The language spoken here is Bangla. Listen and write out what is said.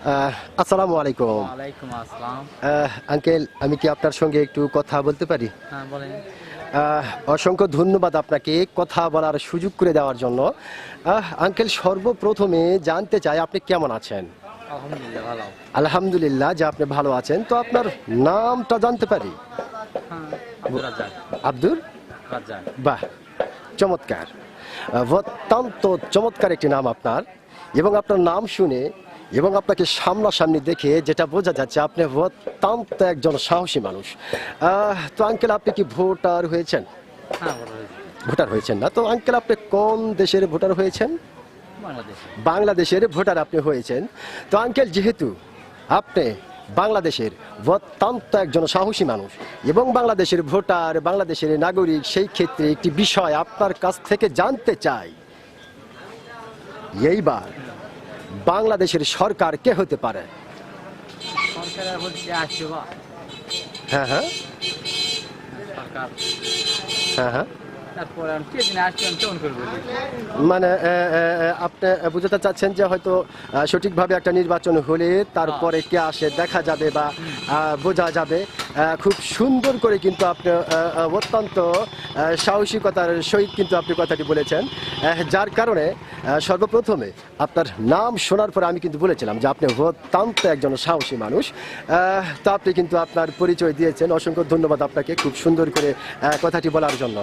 আসসালামু আলাইকুম। ওয়ালাইকুম আসসালাম। আঙ্কেল আমি কি আপনার সঙ্গে একটু কথা বলতে পারি? হ্যাঁ বলেন। অসংখ্য ধন্যবাদ আপনাকে কথা বলার সুযোগ করে দেওয়ার জন্য। আঙ্কেল সর্বপ্রথমে জানতে চাই আপনি কেমন আছেন? আলহামদুলিল্লাহ ভালো। আলহামদুলিল্লাহ যে আপনি ভালো আছেন তো আপনার নামটা জানতে পারি? হ্যাঁ রাজ্জাক। বাহ চমৎকার। অত্যন্ত চমৎকার একটি নাম আপনার এবং আপনার নাম শুনে এবং আপনাকে সামনাসামনি দেখে যেটা বোঝা যাচ্ছে আপনি অত্যন্ত একজন সাহসী মানুষ। তো আঙ্কেল আপনি কি ভোটার হয়েছেন? হ্যাঁ ভোটার হয়েছেন না। তো আঙ্কেল আপনি কোন দেশের ভোটার হয়েছেন? বাংলাদেশের ভোটার আপনি হয়েছেন। তো আঙ্কেল যেহেতু আপনি বাংলাদেশের অত্যন্ত একজন সাহসী মানুষ এবং বাংলাদেশের ভোটার বাংলাদেশের নাগরিক সেই ক্ষেত্রে একটি বিষয় আপনার কাছ থেকে জানতে চাই। এইবার বাংলাদেশের সরকার কে হতে পারে? হ্যাঁ হ্যাঁ। সরকার। হ্যাঁ হ্যাঁ। তারপরে মানে আপনি বুঝতে চাচ্ছেন যে হয়তো সঠিকভাবে একটা নির্বাচন হলে তারপরে কে আসে দেখা যাবে বা বোঝা যাবে। খুব সুন্দর করে কিন্তু আপনি অত্যন্ত সাহসিকতার সহিত কিন্তু আপনি কথাটি বলেছেন। যার কারণে সর্বপ্রথমে আপনার নাম শোনার পরে আমি কিন্তু বলেছিলাম যে আপনি অত্যন্ত একজন সাহসী মানুষ। তো আপনি কিন্তু আপনার পরিচয় দিয়েছেন। অসংখ্য ধন্যবাদ আপনাকে খুব সুন্দর করে কথাটি বলার জন্য।